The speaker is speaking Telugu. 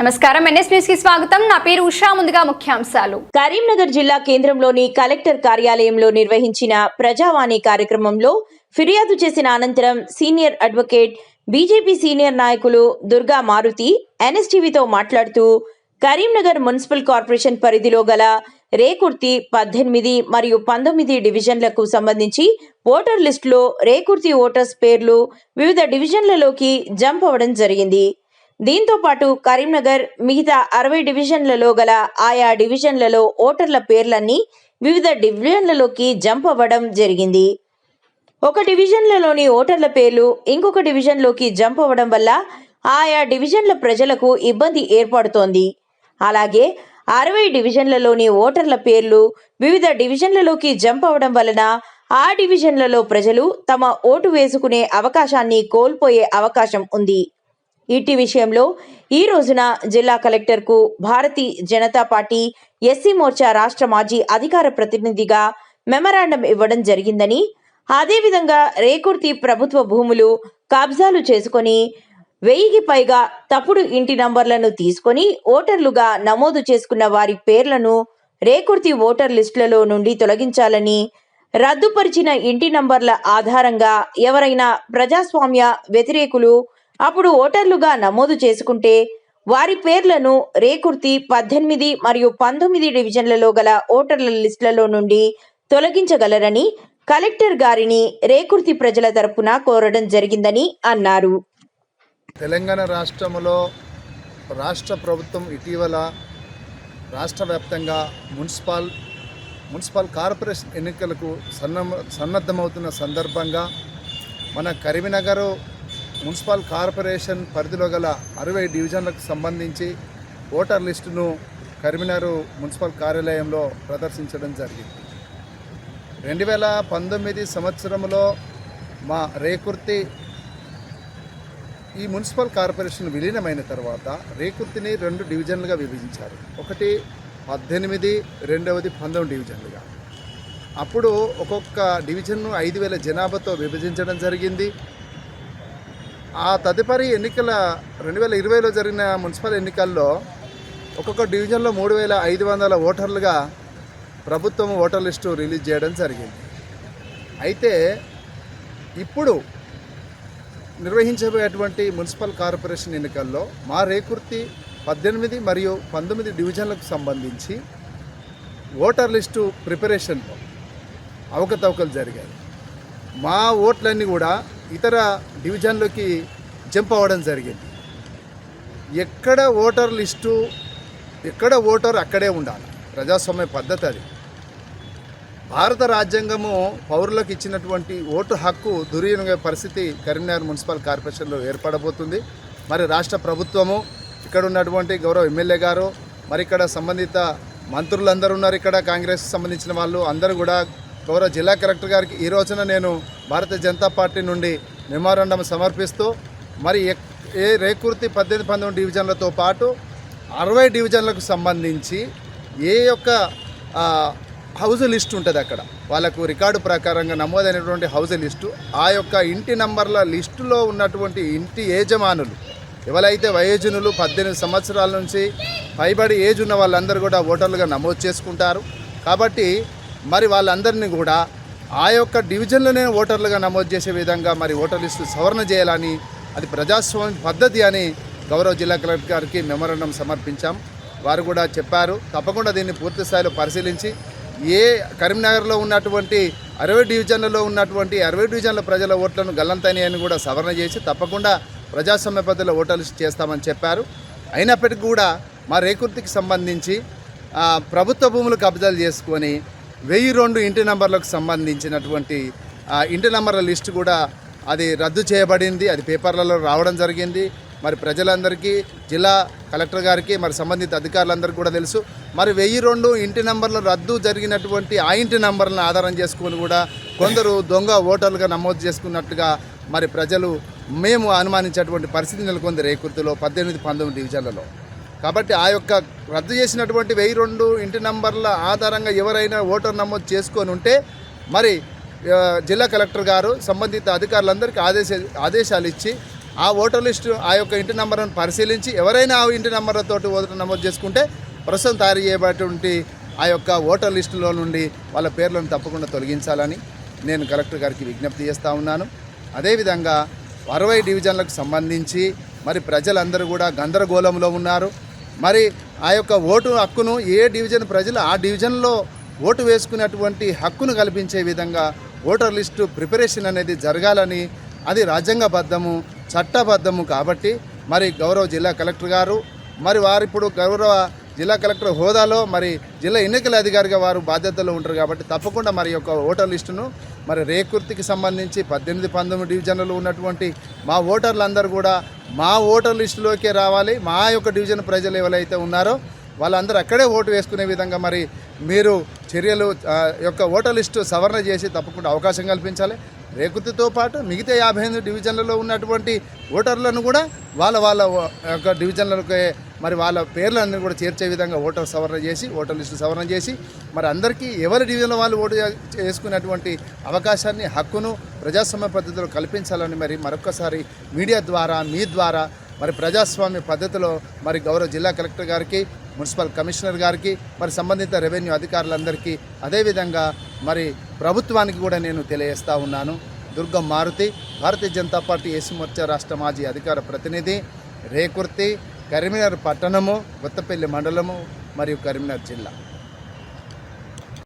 నమస్కారం. ఎన్ఎస్ న్యూస్కి స్వాగతం. నా పేరు ఉషా. ముందుగా ముఖ్యాంశాలు. కరీంనగర్ జిల్లా కేంద్రంలోని కలెక్టర్ కార్యాలయంలో నిర్వహించిన ప్రజావాణి కార్యక్రమంలో ఫిర్యాదు చేసిన అనంతరం సీనియర్ అడ్వకేట్ బీజేపీ సీనియర్ నాయకులు దుర్గా మారుతి ఎన్ఎస్టీవీతో మాట్లాడుతూ కరీంనగర్ మున్సిపల్ కార్పొరేషన్ పరిధిలో గల రేకుర్తి పద్దెనిమిది మరియు పంతొమ్మిది డివిజన్లకు సంబంధించి ఓటర్ లిస్టులో రేకుర్తి ఓటర్స్ పేర్లు వివిధ డివిజన్లలోకి జంప్ అవ్వడం జరిగింది. దీంతో పాటు కరీంనగర్ మిగతా అరవై డివిజన్లలో గల ఆయా డివిజన్లలో ఓటర్ల పేర్లన్నీ వివిధ డివిజన్లలోకి జంప్ అవ్వడం జరిగింది. ఒక డివిజన్లలోని ఓటర్ల పేర్లు ఇంకొక డివిజన్లోకి జంప్ అవ్వడం వల్ల ఆయా డివిజన్ల ప్రజలకు ఇబ్బంది ఏర్పడుతోంది. అలాగే అరవై డివిజన్లలోని ఓటర్ల పేర్లు వివిధ డివిజన్లలోకి జంప్ అవ్వడం వలన ఆ డివిజన్లలో ప్రజలు తమ ఓటు వేసుకునే అవకాశాన్ని కోల్పోయే అవకాశం ఉంది. ఇటీ విషయంలో ఈ రోజున జిల్లా కలెక్టర్కు భారతీయ జనతా పార్టీ ఎస్సీ మోర్చా రాష్ట్ర మాజీ అధికార ప్రతినిధిగా మెమరాండం ఇవ్వడం జరిగిందని అదేవిధంగా రేకుర్తి ప్రభుత్వ భూములు కబ్జాలు చేసుకొని వెయ్యికి పైగా తప్పుడు ఇంటి నంబర్లను తీసుకొని ఓటర్లుగా నమోదు చేసుకున్న వారి పేర్లను రేకుర్తి ఓటర్ లిస్టులలో నుండి తొలగించాలని రద్దుపరిచిన ఇంటి నంబర్ల ఆధారంగా ఎవరైనా ప్రజాస్వామ్య వ్యతిరేకులు అప్పుడు ఓటర్లుగా నమోదు చేసుకుంటే వారి పేర్లను రేకుర్తి పద్దెనిమిది మరియు పంతొమ్మిది డివిజన్లలో గల ఓటర్ల లిస్టులలో నుండి తొలగించగలరని కలెక్టర్ గారిని రేకుర్తి ప్రజల తరపున కోరడం జరిగిందని అన్నారు. తెలంగాణ రాష్ట్రంలో రాష్ట్ర ప్రభుత్వం ఇటీవల రాష్ట్ర వ్యాప్తంగా మున్సిపల్ మున్సిపల్ కార్పొరేషన్ ఎన్నికలకు సన్న సన్నద్ధమవుతున్న సందర్భంగా మన కరీంనగర్ మున్సిపల్ కార్పొరేషన్ పరిధిలో గల అరవై డివిజన్లకు సంబంధించి ఓటర్ లిస్టును కరీంనగర్ మున్సిపల్ కార్యాలయంలో ప్రదర్శించడం జరిగింది. రెండు వేల పంతొమ్మిది సంవత్సరంలో మా రేకుర్తి ఈ మున్సిపల్ కార్పొరేషన్ విలీనమైన తర్వాత రేకుర్తిని రెండు డివిజన్లుగా విభజించారు. ఒకటి పద్దెనిమిది రెండవది పంతొమ్మిది డివిజన్లుగా. అప్పుడు ఒక్కొక్క డివిజన్ను ఐదు వేల జనాభాతో విభజించడం జరిగింది. ఆ తదుపరి ఎన్నికల రెండు వేల ఇరవైలో జరిగిన మున్సిపల్ ఎన్నికల్లో ఒక్కొక్క డివిజన్లో మూడు వేల ఐదు వందల ఓటర్లుగా ప్రభుత్వం ఓటర్ లిస్టు రిలీజ్ చేయడం జరిగింది. అయితే ఇప్పుడు నిర్వహించబోయేటువంటి మున్సిపల్ కార్పొరేషన్ ఎన్నికల్లో మా రేకుర్తి పద్దెనిమిది మరియు పంతొమ్మిది డివిజన్లకు సంబంధించి ఓటర్ లిస్టు ప్రిపరేషన్లో అవకతవకలు జరిగాయి. మా ఓట్లన్నీ కూడా ఇతర డివిజన్లోకి జంప్ అవ్వడం జరిగింది. ఎక్కడ ఓటర్ లిస్టు ఎక్కడ ఓటర్ అక్కడే ఉండాలి. ప్రజాస్వామ్య పద్ధతి అది. భారత రాజ్యాంగము పౌరులకు ఇచ్చినటువంటి ఓటు హక్కు దుర్వినియోగ పరిస్థితి కరీంనగర్ మున్సిపల్ కార్పొరేషన్లో ఏర్పడబోతుంది. మరి రాష్ట్ర ప్రభుత్వము ఇక్కడ ఉన్నటువంటి గౌరవ ఎమ్మెల్యే గారు మరి ఇక్కడ సంబంధిత మంత్రులందరూ ఉన్నారు. ఇక్కడ కాంగ్రెస్ సంబంధించిన వాళ్ళు అందరూ కూడా గౌరవ జిల్లా కలెక్టర్ గారికి ఈ రోజున నేను భారతీయ జనతా పార్టీ నుండి మెమోరాండం సమర్పిస్తూ మరి ఎక్- ఏ రేకుర్తి పద్దెనిమిది పంతొమ్మిది డివిజన్లతో పాటు అరవై డివిజన్లకు సంబంధించి ఏ యొక్క హౌజ్ హౌస్ లిస్ట్ ఉంటుంది అక్కడ. వాళ్ళకు రికార్డు ప్రకారంగా నమోదైనటువంటి హౌస్ లిస్టు ఆ యొక్క ఇంటి నంబర్ల లిస్టులో ఉన్నటువంటి ఇంటి యజమానులు ఎవరైతే వయోజనులు పద్దెనిమిది సంవత్సరాల నుంచి పైబడి ఏజ్ ఉన్న వాళ్ళందరూ కూడా ఓటర్లుగా నమోదు చేసుకుంటారు. కాబట్టి మరి వాళ్ళందరినీ కూడా ఆ యొక్క డివిజన్లోనే ఓటర్లుగా నమోదు చేసే విధంగా మరి ఓటర్ లిస్టు సవరణ చేయాలని అది ప్రజాస్వామ్య పద్ధతి అని గౌరవ జిల్లా కలెక్టర్ గారికి మెమోరాండం సమర్పించాం. వారు కూడా చెప్పారు తప్పకుండా దీన్ని పూర్తి స్థాయిలో పరిశీలించి ఏ కరీంనగర్లో ఉన్నటువంటి అరవై డివిజన్లలో ఉన్నటువంటి అరవై డివిజన్ల ప్రజల ఓట్లను గల్లంతని అని కూడా సవరణ చేసి తప్పకుండా ప్రజాస్వామ్య పద్ధతిలో ఓటర్ లిస్ట్ చేస్తామని చెప్పారు. అయినప్పటికీ కూడా మా రేకుర్తికి సంబంధించి ప్రభుత్వ భూములు కబ్జాలు చేసుకొని వెయ్యి రెండు ఇంటి నంబర్లకు సంబంధించినటువంటి ఇంటి నంబర్ల లిస్టు కూడా అది రద్దు చేయబడింది. అది పేపర్లలో రావడం జరిగింది. మరి ప్రజలందరికీ జిల్లా కలెక్టర్ గారికి మరి సంబంధిత అధికారులందరికీ కూడా తెలుసు. మరి వెయ్యి రెండు ఇంటి నంబర్లు రద్దు జరిగినటువంటి ఆ ఇంటి నంబర్లను ఆధారం చేసుకొని కూడా కొందరు దొంగ ఓటర్లుగా నమోదు చేసుకున్నట్టుగా మరి ప్రజలు మేము అనుమానించేటువంటి పరిస్థితి నెలకొంది రేకుర్తిలో పద్దెనిమిది పంతొమ్మిది డివిజన్లలో. కాబట్టి ఆ యొక్క రద్దు చేసినటువంటి వెయ్యి రెండు ఇంటి నంబర్ల ఆధారంగా ఎవరైనా ఓటర్ నమోదు చేసుకొని ఉంటే మరి జిల్లా కలెక్టర్ గారు సంబంధిత అధికారులందరికీ ఆదేశ ఆదేశాలు ఇచ్చి ఆ ఓటర్ లిస్టు ఆ యొక్క ఇంటి నెంబర్ను పరిశీలించి ఎవరైనా ఆ ఇంటి నెంబర్లతో ఓటర్ నమోదు చేసుకుంటే ప్రస్తుతం తయారు చేయబడినటువంటి ఆ యొక్క ఓటర్ లిస్టులో నుండి వాళ్ళ పేర్లను తప్పకుండా తొలగించాలని నేను కలెక్టర్ గారికి విజ్ఞప్తి చేస్తూ ఉన్నాను. అదేవిధంగా అరవై డివిజన్లకు సంబంధించి మరి ప్రజలందరూ కూడా గందరగోళంలో ఉన్నారు. మరి ఆ యొక్క ఓటు హక్కును ఏ డివిజన్ ప్రజలు ఆ డివిజన్లో ఓటు వేసుకునేటువంటి హక్కును కల్పించే విధంగా ఓటర్ లిస్టు ప్రిపరేషన్ అనేది జరగాలని అది రాజ్యాంగబద్ధము చట్టబద్ధము కాబట్టి మరి గౌరవ జిల్లా కలెక్టర్ గారు మరి వారిప్పుడు గౌరవ జిల్లా కలెక్టర్ హోదాలో మరి జిల్లా ఎన్నికల అధికారిగా వారు బాధ్యతలో ఉంటారు కాబట్టి తప్పకుండా మరి యొక్క ఓటర్ లిస్టును మరి రేకుర్తికి సంబంధించి పద్దెనిమిది పంతొమ్మిది డివిజన్లలో ఉన్నటువంటి మా ఓటర్లందరూ కూడా మా ఓటర్ లిస్టులోకే రావాలి. మా యొక్క డివిజన్ ప్రజలు ఎవరైతే ఉన్నారో వాళ్ళందరూ అక్కడే ఓటు వేసుకునే విధంగా మరి మీరు చర్యలు యొక్క ఓటర్ లిస్టు సవరణ చేసి తప్పకుండా అవకాశం కల్పించాలి. రేకుతితో పాటు మిగతా యాభై ఎనిమిది డివిజన్లలో ఉన్నటువంటి ఓటర్లను కూడా వాళ్ళ వాళ్ళ యొక్క డివిజన్లకే మరి వాళ్ళ పేర్లన్నీ కూడా చేర్చే విధంగా ఓటర్ సవరణ చేసి ఓటర్ లిస్టు సవరణ చేసి మరి అందరికీ ఎవరి డివిజన్లో వాళ్ళు ఓటు చేసుకునేటువంటి అవకాశాన్ని హక్కును ప్రజాస్వామ్య పద్ధతిలో కల్పించాలని మరి మరొకసారి మీడియా ద్వారా మీ ద్వారా మరి ప్రజాస్వామ్య పద్ధతిలో మరి గౌరవ జిల్లా కలెక్టర్ గారికి మున్సిపల్ కమిషనర్ గారికి మరి సంబంధిత రెవెన్యూ అధికారులందరికీ అదేవిధంగా మరి ప్రభుత్వానికి కూడా నేను తెలియజేస్తా ఉన్నాను. దుర్గం మారుతి భారతీయ జనతా పార్టీ ఎస్సీ మోర్చా రాష్ట్ర మాజీ అధికార ప్రతినిధి రేకుర్తి కరీంనగర్ పట్టణము కొత్తపల్లి మండలము మరియు కరీంనగర్ జిల్లా.